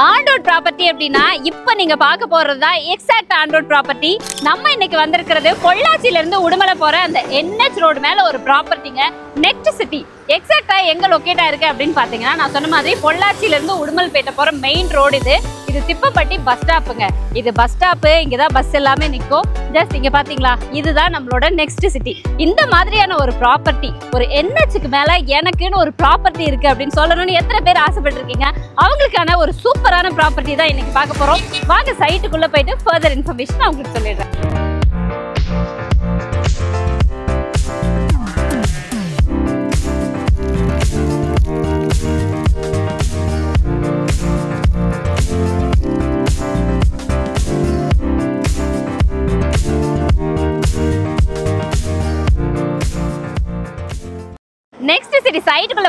ஆண்டோட் property அப்படின்னா இப்போ நீங்க பார்க்க போறது தான் எக்ஸாக்ட் ஆண்டோட் ப்ராப்பர்ட்டி நம்ம இன்னைக்கு வந்திருக்கிறது பொள்ளாச்சியில இருந்து உடுமலை போற அந்த என்ஹெச் ரோடு மேல ஒரு ப்ராப்பர்ட்டிங்க நெக்ஸ்ட் சிட்டி எக்ஸாக்டா எங்க லொக்கேட் ஆயிருக்கு அப்படின்னு பாத்தீங்கன்னா நான் சொன்ன மாதிரி பொள்ளாச்சியில இருந்து உடுமல்பேட்டை போற மெயின் ரோடு இது. இது திப்பப்பட்டி பஸ் ஸ்டாப்புங்க இது பஸ் ஸ்டாப்பு இங்கே தான் பஸ் எல்லாமே நிற்கும் ஜஸ்ட் இங்க பாத்தீங்களா? இதுதான் நம்மளோட நெக்ஸ்ட் சிட்டி இந்த மாதிரியான ஒரு ப்ராப்பர்ட்டி ஒரு என்ஹெச்சுக்கு மேல எனக்குன்னு ஒரு ப்ராப்பர்ட்டி இருக்கு அப்படின்னு சொல்லணும்னு எத்தனை பேர் ஆசைப்பட்டிருக்கீங்க? அவங்களுக்கான ஒரு சூப்பரான ப்ராப்பர்ட்டி தான் இன்னைக்கு பார்க்க போறோம். வாங்க சைட்டுக்குள்ள போயிட்டு ஃபர்தர் இன்ஃபர்மேஷன் அவங்களுக்கு சொல்லிடுறேன்.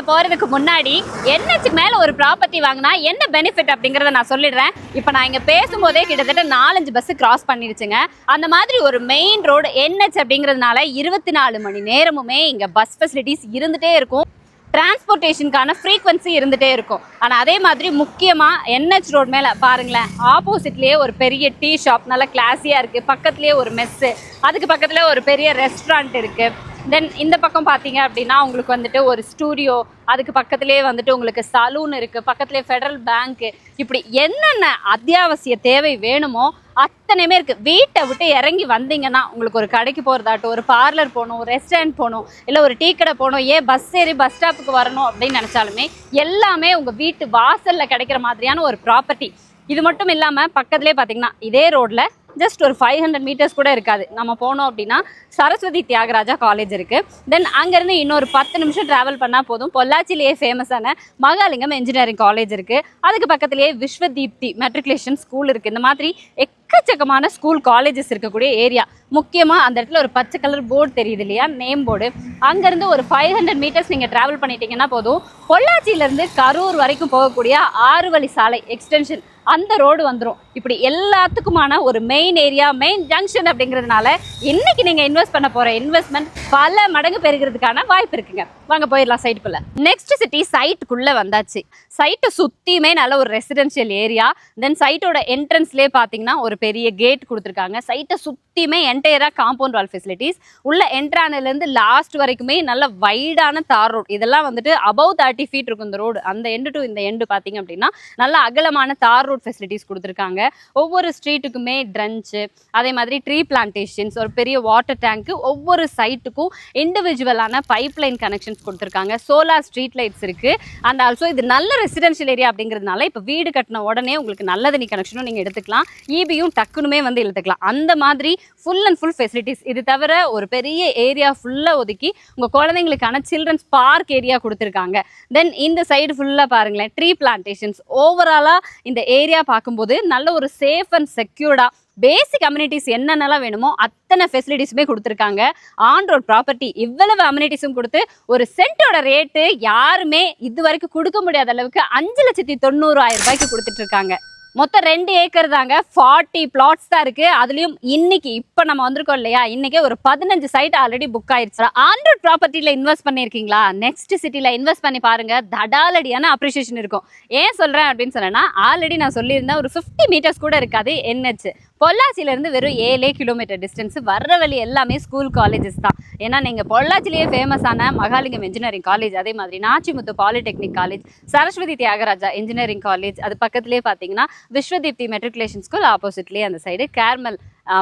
சிட்டி போறதுக்கு முன்னாடி என்ஹெச்சுக்கு மேல ஒரு ப்ராப்பர்ட்டி வாங்கினா என்ன பெனிஃபிட் அப்படிங்கறத நான் சொல்லிடுறேன். இப்போ நான் இங்க பேசும்போதே கிட்டத்தட்ட நாலஞ்சு பஸ் கிராஸ் பண்ணிருச்சுங்க அந்த மாதிரி ஒரு மெயின் ரோடு என்ஹெச் அப்படிங்கிறதுனால இருபத்தி நாலு மணி நேரமுமே இங்க பஸ் ஃபெசிலிட்டிஸ் இருந்துட்டே இருக்கும். டிரான்ஸ்போர்ட்டேஷனுக்கான ஃப்ரீக்வன்சி இருந்துகிட்டே இருக்கும். ஆனால் அதே மாதிரி முக்கியமாக என்ஹெச் ரோட் மேலே பாருங்களேன் ஆப்போசிட்லேயே ஒரு பெரிய டீ ஷாப் நல்லா கிளாஸியாக இருக்குது பக்கத்துலேயே ஒரு மெஸ்ஸு அதுக்கு பக்கத்தில் ஒரு பெரிய ரெஸ்டாரண்ட் இருக்குது தென் இந்த பக்கம் பார்த்தீங்க அப்படின்னா உங்களுக்கு வந்துட்டு ஒரு ஸ்டூடியோ அதுக்கு பக்கத்துலேயே வந்துட்டு உங்களுக்கு சலூன் இருக்குது பக்கத்துலேயே ஃபெடரல் பேங்க்கு இப்படி என்னென்ன அத்தியாவசிய தேவை வேணுமோ அத்தனையுமே இருக்குது வீட்டை விட்டு இறங்கி வந்தீங்கன்னா உங்களுக்கு ஒரு கடைக்கு போகிறதாட்டும் ஒரு பார்லர் போகணும் ஒரு ரெஸ்டாரண்ட் போகணும் இல்லை ஒரு டீ கடை போகணும் ஏன் பஸ் ஏறி பஸ் ஸ்டாப்புக்கு வரணும் அப்படின்னு நினச்சாலுமே எல்லாமே உங்கள் வீட்டு வாசலில் கிடைக்கிற மாதிரியான ஒரு ப்ராப்பர்ட்டி இது மட்டும் இல்லாமல் பக்கத்துலேயே பார்த்தீங்கன்னா இதே ரோட்டில் ஜஸ்ட் ஒரு ஃபைவ் ஹண்ட்ரட் மீட்டர்ஸ் கூட இருக்காது. நம்ம போனோம் அப்படின்னா சரஸ்வதி தியாகராஜா காலேஜ் இருக்குது தென் அங்கேருந்து இன்னொரு பத்து நிமிஷம் ட்ராவல் பண்ணால் போதும். பொள்ளாச்சிலேயே ஃபேமஸான மகாலிங்கம் இன்ஜினியரிங் காலேஜ் இருக்குது அதுக்கு பக்கத்துலேயே விஸ்வதீப்தி மெட்ரிகுலேஷன் ஸ்கூல் இருக்குது இந்த மாதிரி எக்கச்சக்கமான ஸ்கூல் காலேஜஸ் இருக்கக்கூடிய ஏரியா முக்கியமாக அந்த இடத்துல ஒரு பச்சை கலர் போர்டு தெரியுது இல்லையா? நேம் போர்டு அங்கேருந்து ஒரு ஃபைவ் ஹண்ட்ரட் மீட்டர்ஸ் நீங்கள் ட்ராவல் பண்ணிட்டீங்கன்னா போதும். பொள்ளாச்சியிலேருந்து கரூர் வரைக்கும் போகக்கூடிய ஆறு வழி சாலை எக்ஸ்டென்ஷன் அந்த ரோடு வந்துடும் இப்படி எல்லாத்துக்குமான ஒரு மெயின் ஏரியா மெயின் ஜங்ஷன் அப்படிங்கிறதுனால இன்னைக்கு நீங்கள் இன்வெஸ்ட் பண்ண போகிற இன்வெஸ்ட்மெண்ட் பல மடங்கு பெருகிறதுக்கான வாய்ப்பு இருக்குங்க. வாங்க போயிடலாம் சைட்டுக்குள்ள நெக்ஸ்ட் சிட்டி சைட்டுக்குள்ளே வந்தாச்சு. சைட்டை சுற்றியுமே நல்ல ஒரு ரெசிடென்ஷியல் ஏரியா தென் சைட்டோட என்ட்ரன்ஸ்லேயே பார்த்தீங்கன்னா ஒரு பெரிய கேட் கொடுத்துருக்காங்க. சைட்டை சுற்றியுமே என்டையராக காம்பவுண்ட் வால் ஃபெசிலிட்டிஸ் உள்ள என்ட்ரானிலேருந்து லாஸ்ட் வரைக்குமே நல்ல வைடான தார் ரோடு இதெல்லாம் வந்துட்டு அபவ் தேர்ட்டி ஃபீட் இருக்கும் இந்த ரோடு அந்த எண்டு டு இந்த எண்டு பார்த்தீங்க அப்படின்னா நல்ல அகலமான தார் ரோட் ஃபெசிலிட்டிஸ் கொடுத்துருக்காங்க. ஒவ்வொரு ஸ்ட்ரீட்டுக்குமே ட்ரன்ச்சு அதே மாதிரி ட்ரீ பிளான்டேஷன்ஸ் ஒரு பெரிய வாட்டர் டேங்க்கு ஒவ்வொரு சைட்டுக்கும் இண்டிவிஜுவலான பைப் லைன் கனெக்ஷன்ஸ் கொடுத்துருக்காங்க. சோலார் ஸ்ட்ரீட் லைட்ஸ் இருக்குது அண்ட் ஆல்சோ இது நல்ல ரெசிடென்ஷியல் ஏரியா அப்படிங்கிறதுனால இப்போ வீடு கட்டின உடனே உங்களுக்கு நல்ல தண்ணி கனெக்ஷனும் நீங்கள் எடுத்துக்கலாம். ஈபியும் டக்குனுமே வந்து எடுத்துக்கலாம் அந்த மாதிரி ஃபுல் அண்ட் ஃபுல் ஃபெசிலிட்டிஸ் இது தவிர ஒரு பெரிய ஏரியா ஃபுல்லாக ஒதுக்கி உங்கள் குழந்தைங்களுக்கான சில்ட்ரன்ஸ் பார்க் ஏரியா கொடுத்துருக்காங்க. தென் இந்த சைடு ஃபுல்லாக பாருங்களேன் ட்ரீ பிளான்டேஷன்ஸ் ஓவராலாக இந்த ஏரியா பார்க்கும்போது நல்ல ஒரு சேஃப் அண்ட் செக்யூர்டாக பேசிக் அம்யூனிட்டிஸ் என்னென்னலாம் வேணுமோ அத்தனை ஃபெசிலிட்டிஸுமே கொடுத்துருக்காங்க. ஆன் ரோட் ப்ராப்பர்ட்டி இவ்வளவு அம்யூனிட்டிஸும் கொடுத்து ஒரு சென்ட்டோட ரேட்டு யாருமே இது வரைக்கும் கொடுக்க முடியாத அளவுக்கு அஞ்சு லட்சத்தி தொண்ணூறாயிரம் ரூபாய்க்கு கொடுத்துட்ருக்காங்க மொத்தம் ரெண்டு ஏக்கர் தாங்க. ஃபார்ட்டி பிளாட்ஸ் தான் இருக்கு. அதுலயும் இன்னைக்கு இப்போ நம்ம வந்திருக்கோம் இல்லையா? இன்னைக்கே ஒரு பதினஞ்சு சைட் ஆல்ரெடி புக் ஆயிடுச்சு ஆண்ட்ராய்ட் ப்ராப்பர்ட்டியில் இன்வெஸ்ட் பண்ணியிருக்கீங்களா? நெக்ஸ்ட் சிட்டியில் இன்வெஸ்ட் பண்ணி பாருங்க. தடாலடியான அப்ரிசியேஷன் இருக்கும். ஏன் சொல்றேன் அப்படின்னு சொன்னேன்னா ஆல்ரெடி நான் சொல்லியிருந்தேன் ஒரு ஃபிஃப்டி மீட்டர்ஸ் கூட இருக்காது என்ஹெச் பொள்ளாச்சியிலேருந்து வெறும் ஏழே கிலோமீட்டர் டிஸ்டன்ஸ் வர்ற வழி எல்லாமே ஸ்கூல் காலேஜஸ் தான். ஏன்னா நீங்கள் பொள்ளாச்சிலேயே ஃபேமஸான மகாலிங்கம் இன்ஜினியரிங் காலேஜ் அதே மாதிரி Nachimuthu polytechnic college Saraswathi Thiagaraja engineering college அது பக்கத்துலேயே பார்த்தீங்கன்னா விஸ்வதீப்தி மெட்ரிகுலேஷன் ஸ்கூல் ஆப்போசிட்லேயே அந்த சைடு கேர்மல்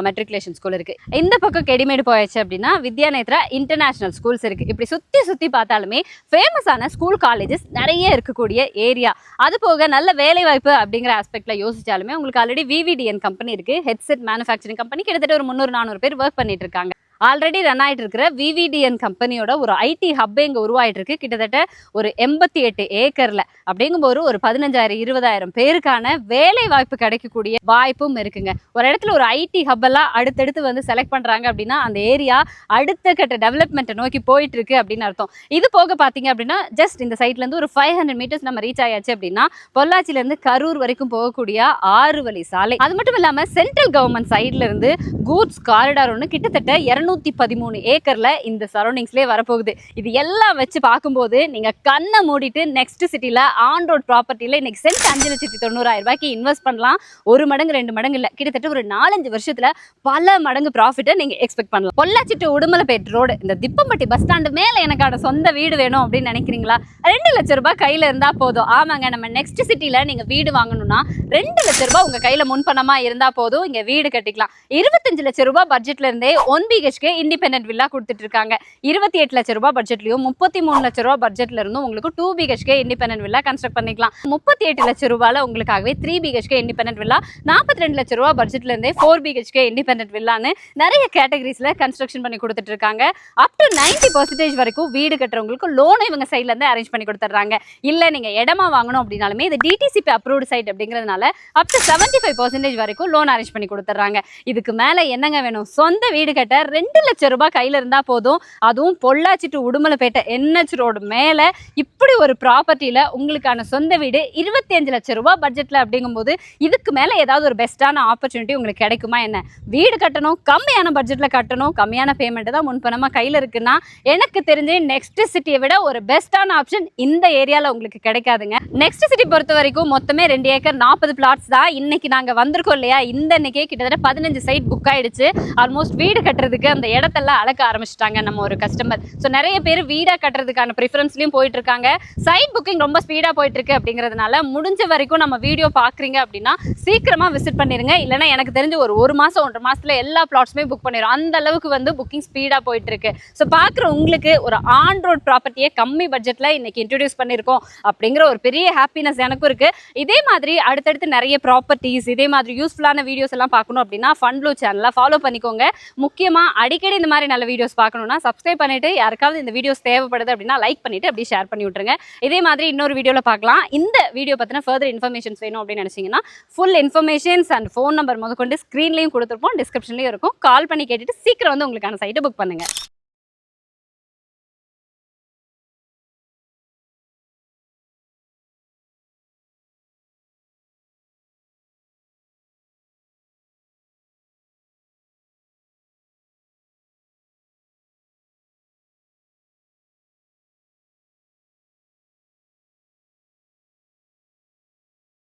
மெட்ரிகுலேஷன் ஸ்கூல் இருக்கு. இந்த பக்கம் கெடிமேடு போயாச்சு அப்படின்னா வித்யாநேத்ரா இன்டர்நேஷனல் ஸ்கூல்ஸ் இருக்கு. இப்படி சுத்தி சுத்தி பார்த்தாலுமே ஃபேமஸான ஸ்கூல் காலேஜஸ் நிறைய இருக்கக்கூடிய ஏரியா அது போக நல்ல வேலை வாய்ப்பு அப்படிங்கிற ஆஸ்பெக்ட்ல யோசிச்சாலுமே உங்களுக்கு ஆல்ரெடி விவிடிஎன் கம்பெனி இருக்கு. ஹெட்செட் மேனுஃபேக்சரிங் கம்பெனி கிட்டத்தட்ட ஒரு முந்நூறு நானூறு பேர் ஒர்க் பண்ணிட்டு இருக்காங்க. ஆல்ரெடி ரன் ஆகிட்டு இருக்கிற விவிடிஎன் கம்பெனியோட ஒரு ஐடி ஹப்பே இங்கே உருவாயிட்டு இருக்கு கிட்டத்தட்ட ஒரு எண்பத்தி எட்டு ஏக்கரில். அப்படிங்கும்போது ஒரு பதினஞ்சாயிரம் இருபதாயிரம் பேருக்கான வேலை வாய்ப்பு கிடைக்கக்கூடிய வாய்ப்பும் இருக்குங்க. ஒரு இடத்துல ஒரு ஐடி ஹப்பெல்லாம் அடுத்தடுத்து வந்து செலக்ட் பண்ணுறாங்க அப்படின்னா அந்த ஏரியா அடுத்த கட்ட டெவலப்மெண்ட்டை நோக்கி போயிட்டு இருக்கு அப்படின்னு அர்த்தம். இது போக பார்த்தீங்க அப்படின்னா ஜஸ்ட் இந்த சைட்லேருந்து ஒரு ஃபைவ் ஹண்ட்ரட் மீட்டர்ஸ் நம்ம ரீச் ஆயாச்சு அப்படின்னா பொள்ளாச்சில இருந்து கரூர் வரைக்கும் போகக்கூடிய ஆறு வழி சாலை. அது மட்டும் இல்லாமல் சென்ட்ரல் கவர்மெண்ட் சைட்லேருந்து கூட்ஸ் காரிடார் ஒன்று கிட்டத்தட்ட இரநூறு நானூத்தி பதிமூணு ஏக்கர்ல இந்த சரௌண்டிங்ஸ்லேயே வரப்போகுது. இது எல்லாம் வச்சு பார்க்கும்போது நீங்க கண்ணை மூடிட்டு நெக்ஸ்ட் சிட்டில ஆன் ரோட் ப்ராப்பர்ட்டில இன்னைக்கு சென்ட் அஞ்சு லட்சத்தி தொண்ணூறாயிரம் ரூபாய்க்கு இன்வெஸ்ட் பண்ணலாம். ஒரு மடங்கு ரெண்டு மடங்கு இல்ல. கிட்டத்தட்ட ஒரு நாலஞ்சு வருஷத்துல பல மடங்கு ப்ராஃபிட்டை நீங்க எக்ஸ்பெக்ட் பண்ணலாம். பொள்ளாச்சிட்டு உடுமலைப்பேட் ரோடு இந்த திப்பம்பட்டி பஸ் ஸ்டாண்டு மேல எனக்கான சொந்த வீடு வேணும் அப்படின்னு நினைக்கிறீங்களா? ரெண்டு லட்ச ரூபாய் கையில இருந்தா போதும். ஆமாங்க நம்ம நெக்ஸ்ட் சிட்டில நீங்க வீடு வாங்கணும்னா ரெண்டு லட்ச ரூபாய் உங்க கையில முன்பணமா இருந்தா போதும். இங்க வீடு கட்டிக்கலாம். இருபத்தஞ்சு லட்ச ரூபாய் பட்ஜெட்ல இருந்தே ஒன் பிஹெச்கே இண்டிபெண்ட் வில்லா கொடுத்துட்டு இருக்காங்க இருபத்தி எட்டு லட்ச ரூபாய் பட்ஜெட்லயும் முப்பத்தி மூணு லட்ச ரூபாய் பட்ஜெட்ல இருந்தும் உங்களுக்கு two BHK independent villa construct பண்ணிக்கலாம். முப்பத்தி எட்டு லட்ச ரூபாயில உங்களுக்காகவே த்ரீ பிஹெச்கே இண்டிபெண்ட் வில்லா நாற்பத்தி ரெண்டு லட்ச ரூபாய் பட்ஜெட்ல இருந்தே ஃபோர் பிஹெச்கே இண்டிபெண்ட் வில்லான்னு நிறைய கேட்டகரிஸ்ல கன்ஸ்ட்ரக்ஷன் பண்ணி கொடுத்துட்டு இருக்காங்க அப் டு நைன்டி பர்சன்டேஜ் வரைக்கும் வீடு கட்டுறவங்களுக்கு லோனை இவங்க சைட்ல இருந்து அரேஞ்ச் பண்ணி கொடுத்துட்றாங்க. இல்ல நீங்க இடமா வாங்கணும் அப்படின்னாலுமே இது டிடிசிபி அப்ரூவ்டு சைட் அப்படிங்கிறதுனால up to seventy five percentage வரைக்கும் லோன் அரேஞ்ச் பண்ணி கொடுத்துட்றாங்க. இதுக்கு மேல என்னங்க வேணும்? சொந்த வீடு கட்ட ரெண்டு லட்சம் ரூபாய் கையில் இருந்தால் போதும். அதுவும் Pollachi to Udumalaipettai NH road மேலே இப்படி ஒரு ப்ராப்பர்ட்டியில் உங்களுக்கான சொந்த வீடு இருபத்தி அஞ்சு லட்சம் ரூபாய் பட்ஜெட்டில் அப்படிங்கும்போது இதுக்கு மேலே ஏதாவது ஒரு பெஸ்ட்டான ஆப்பர்ச்சுனிட்டி உங்களுக்கு கிடைக்குமா என்ன? வீடு கட்டணும் கம்மியான பட்ஜெட்டில் கட்டணும் கம்மியான பேமெண்ட்டு தான் முன்பணமாக கையில் இருக்குன்னா எனக்கு தெரிஞ்சு நெக்ஸ்ட் சிட்டியை விட ஒரு பெஸ்ட்டான ஆப்ஷன் இந்த ஏரியாவில் உங்களுக்கு கிடைக்காதுங்க. நெக்ஸ்ட் சிட்டி பொறுத்த வரைக்கும் மொத்தமே ரெண்டு ஏக்கர் நாற்பது பிளாட்ஸ் தான். இன்னைக்கு நாங்கள் வந்திருக்கோம் இல்லையா? இந்த இன்னைக்கே கிட்டத்தட்ட பதினஞ்சு சைட் புக் ஆயிடுச்சு. ஆல்மோஸ்ட் வீடு கட்டுறதுக்கு அந்த இடத்தெல்லாம் அளக்க ஆரம்பிச்சிட்டாங்க நம்ம ஒரு கஸ்டமர் ஸோ நிறைய பேர் வீடாக கட்டுறதுக்கான ப்ரிஃபரன்ஸ்லையும் போயிட்டு இருக்காங்க சைட் புக்கிங் ரொம்ப ஸ்பீடாக போயிட்டு இருக்கு அப்படிங்கிறதுனால முடிஞ்ச வரைக்கும் நம்ம வீடியோ பார்க்குறீங்க அப்படின்னா சீக்கிரமாக விசிட் பண்ணிருங்க. இல்லைன்னா எனக்கு தெரிஞ்சு ஒரு ஒரு மாதம் ஒன்றரை மாதத்தில் எல்லா பிளாட்ஸுமே புக் பண்ணிடும் அந்த அளவுக்கு வந்து புக்கிங் ஸ்பீடாக போயிட்டு இருக்கு ஸோ பார்க்குற உங்களுக்கு ஒரு ஆன் ரோட் ப்ராப்பர்ட்டியை கம்மி பட்ஜெட்டில் இன்னைக்கு இன்ட்ரடியூஸ் பண்ணியிருக்கோம் அப்படிங்கிற ஒரு பெரிய ஹாப்பினஸ் எனக்கும் இருக்கு. இதே மாதிரி அடுத்தடுத்து நிறைய ப்ராப்பர்ட்டிஸ் இதே மாதிரி யூஸ்ஃபுல்லான வீடியோஸ் எல்லாம் பார்க்கணும் அப்படின்னா ஃபன்லோ சேனலை ஃபாலோ பண்ணிக்கோங்க. முக்கியமாக அடிக்கடி இந்த மாதிரி நல்ல வீடியோஸ் பார்க்கணும்னா சப்ஸ்கிரைப் பண்ணிட்டு யாருக்காவது இந்த வீடியோஸ் தேவைப்படுது அப்படின்னா லைக் பண்ணிட்டு அப்படியே ஷேர் பண்ணி விட்டுருங்க. இதே மாதிரி இன்னொரு வீடியோவில் பார்க்கலாம். இந்த வீடியோ பற்றின ஃபர்தர் இன்ஃபர்மேஷன்ஸ் வேணும் அப்படின்னு நினச்சிங்கன்னா full informations and phone number முதற்கொண்டு ஸ்க்ரீன்லையும் கொடுத்துருப்போம். டிஸ்கிரிப்ஷன்லையும் இருக்கும். கால் பண்ணி கேட்டுட்டு சீக்கிரம் வந்து உங்களுக்கான சைட்டை புக் பண்ணுங்கள்